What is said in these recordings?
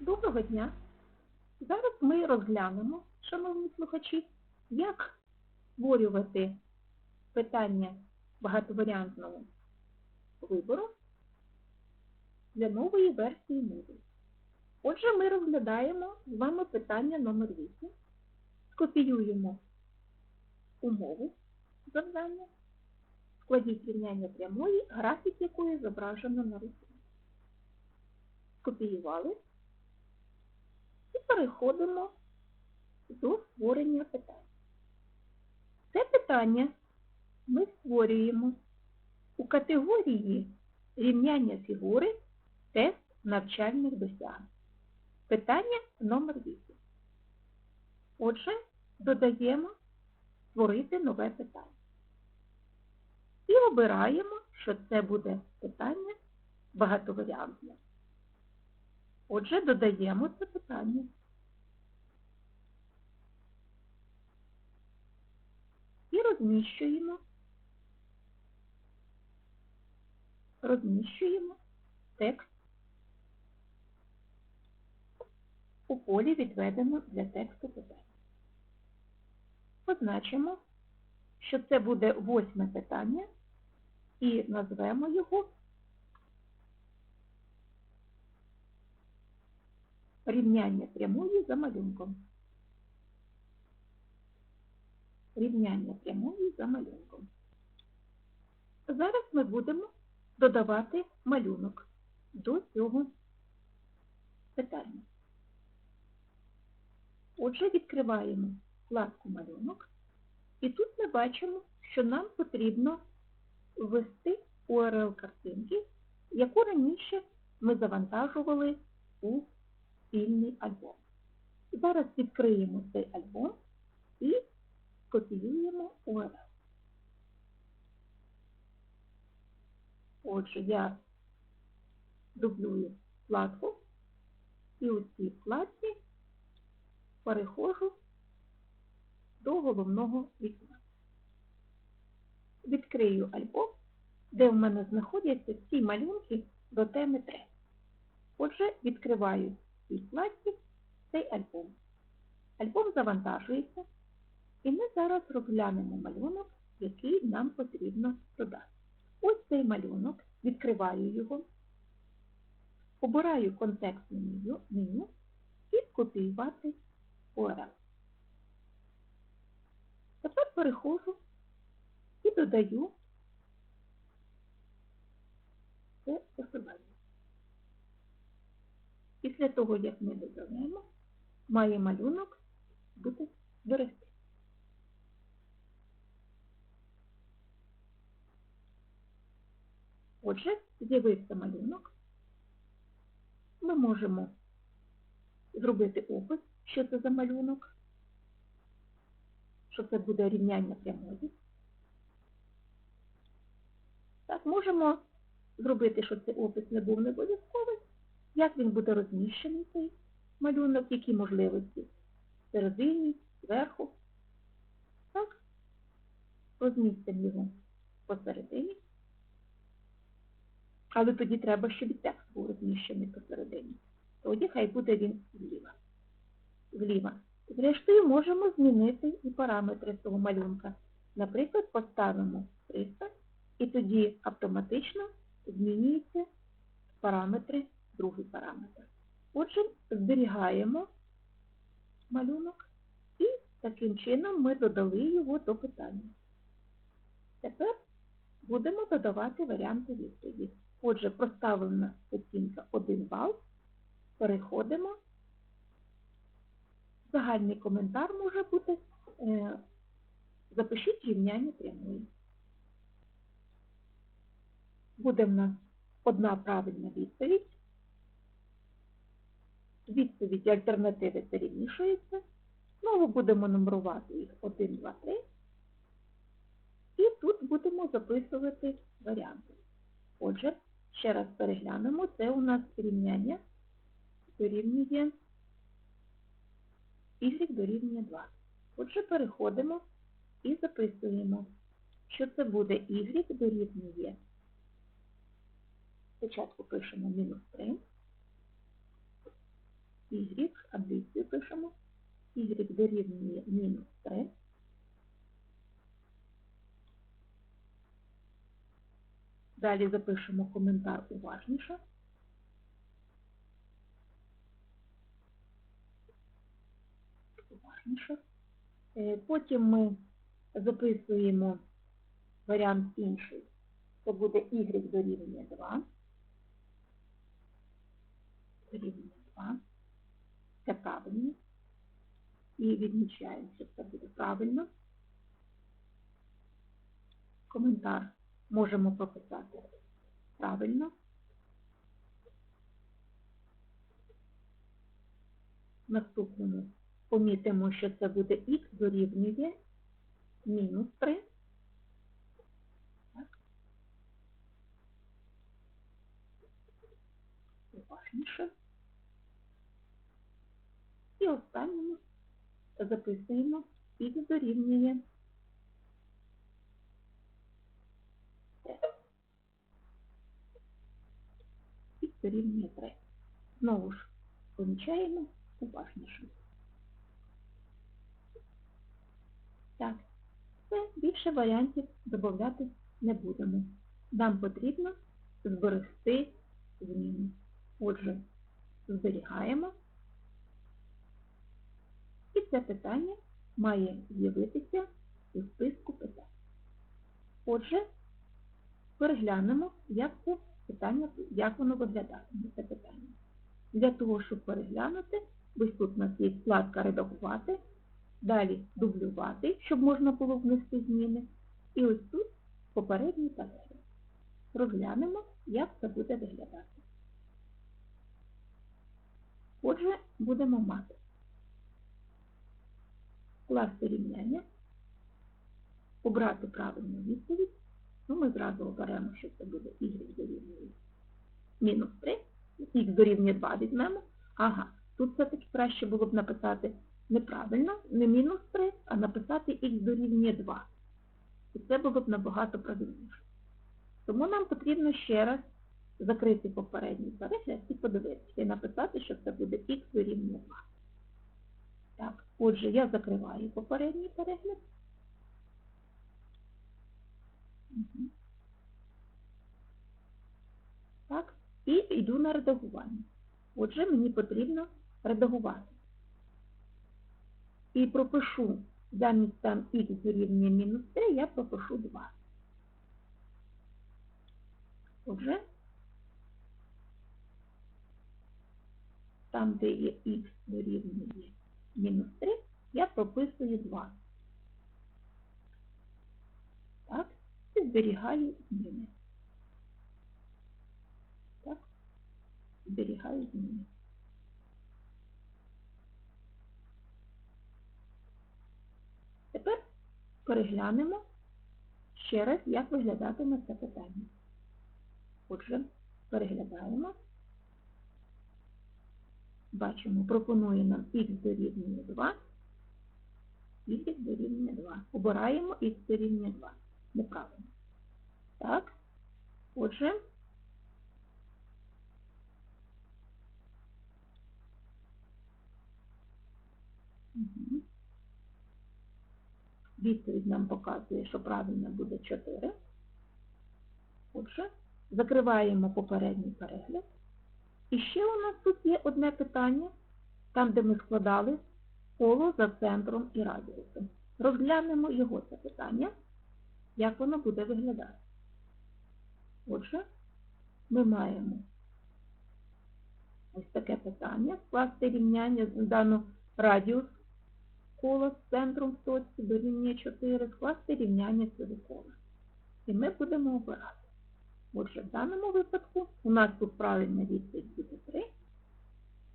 Доброго дня! Зараз ми розглянемо, шановні слухачі, як створювати питання багатоваріантного вибору для нової версії мови. Отже, ми розглядаємо з вами питання номер 8. Скопіюємо умову завдання, складіть рівняння прямої, графік якої зображено на руці. Скопіювали переходимо до створення питань. Це питання ми створюємо у категорії рівняння фігури тест навчальних досягнень. Питання номер 8. Отже, додаємо створити нове питання. І обираємо, що це буде питання багатоваріантне. Отже, додаємо це питання. І розміщуємо, розміщуємо текст у полі відведено для тексту питання. Позначимо, що це буде восьме питання і назвемо його рівняння прямої за малюнком. Рівняння прямої за малюнком. Зараз ми будемо додавати малюнок до цього питання. Отже, відкриваємо вкладку малюнок і тут ми бачимо, що нам потрібно ввести URL картинки, яку раніше ми завантажували у спільний альбом. Зараз відкриємо цей альбом і копіюємо URL. Отже, я дублюю вкладку і у цій вкладці переходжу до головного вікна. Відкрию альбом, де в мене знаходяться всі малюнки до теми 3. Отже, відкриваю в цій вкладці цей альбом. Альбом завантажується, і ми зараз розглянемо малюнок, який нам потрібно додати. Ось цей малюнок, відкриваю його, обираю контекстне меню і копіювати URL. Тепер переходжу і додаю це посилання. Після того, як ми додаємо, має малюнок бути зберегти. Отже, з'явився малюнок. Ми можемо зробити опис, що це за малюнок, що це буде рівняння прямої. Так, можемо зробити, щоб цей опис не був не обов'язковий, як він буде розміщений цей малюнок, які можливості всередині, зверху. Так, розмістимо його посередині. Але тоді треба, щоб і текст був розміщений посередині. Тоді хай буде він зліва. Зліва. Зрештою, можемо змінити і параметри цього малюнка. Наприклад, поставимо 300, і тоді автоматично змінюються параметри, другий параметр. Отже, зберігаємо малюнок і таким чином ми додали його до питання. Тепер будемо додавати варіанти відповіді. Отже, проставлена оцінка 1 бал. Переходимо. Загальний коментар може бути. Е, запишіть рівняння прямої. Буде в нас одна правильна відповідь. Відповіді альтернативи перемішуються. Знову будемо нумерувати їх 1, 2, 3. І тут будемо записувати варіанти. Отже, ще раз переглянемо, це у нас рівняння дорівнює y дорівнює 2. Отже, переходимо і записуємо, що це буде y дорівнює. Спочатку пишемо мінус 3. Дорівнює мінус 3. Далі запишемо коментар уважніше. Уважніше. Е, Потім ми записуємо варіант інший. Це буде y дорівнює 2. Дорівнює 2. Це правильно. І відмічаємо, що це буде правильно. Коментар можемо прописати правильно. Наступному помітимо, що це буде х дорівнює мінус 3. Так. Уважніше. Останньому записуємо х дорівнює 3. Х дорівнює 3. Знову ж помічаємо уважніше. Так, все, більше варіантів додати не будемо. Нам потрібно зберегти зміни. Отже, зберігаємо. Питання має з'явитися у списку питань. Отже, переглянемо, як це питання, як воно виглядатиме, це питання. Для того, щоб переглянути, ось тут у нас є вкладка редагувати, далі дублювати, щоб можна було внести зміни. І ось тут попередній перегляд. Розглянемо, як це буде виглядати. Отже, будемо мати скласти рівняння, обрати правильну відповідь. Ну, ми зразу оберемо, що це буде y дорівнює мінус 3, х дорівнює 2 візьмемо. Ага, тут все-таки краще було б написати неправильно, не мінус 3, а написати х дорівнює 2. І це було б набагато правильніше. Тому нам потрібно ще раз закрити попередній перегляд і подивитися, і написати, що це буде х дорівнює 2. Так, отже, я закриваю попередній перегляд. Так, і йду на редагування. Отже, мені потрібно редагувати. І пропишу замість там х дорівнює мінус 3, я пропишу 2. Отже, там, де є х дорівнює мінус 3, я прописую 2. Так, і зберігаю зміни. Так, зберігаю зміни. Тепер переглянемо ще раз, як виглядатиме це питання. Отже, переглядаємо. Бачимо, пропонує нам х дорівнює 2, х дорівнює 2. Обираємо х дорівнює 2. Неправильно. Так, отже, відповідь нам показує, що правильно буде 4. Отже, закриваємо попередній перегляд. І ще у нас тут є одне питання, там, де ми складали коло за центром і радіусом. Розглянемо його це питання, як воно буде виглядати. Отже, ми маємо ось таке питання, скласти рівняння дано радіус кола з центром в точці дорівнює 4, скласти рівняння цього кола. І ми будемо обирати. Отже, в даному випадку у нас тут правильна відповідь буде 3,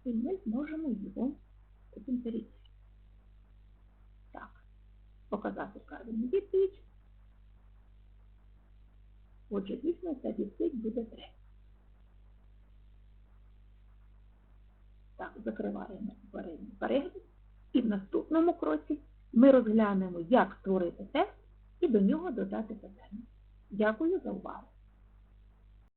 і ми зможемо його потім перейти. Так, показати правильну відповідь. Отже, дійсно, ця відповідь буде 3. Так, закриваємо попередній перегляд. І в наступному кроці ми розглянемо, як створити тест і до нього додати питання. Дякую за увагу.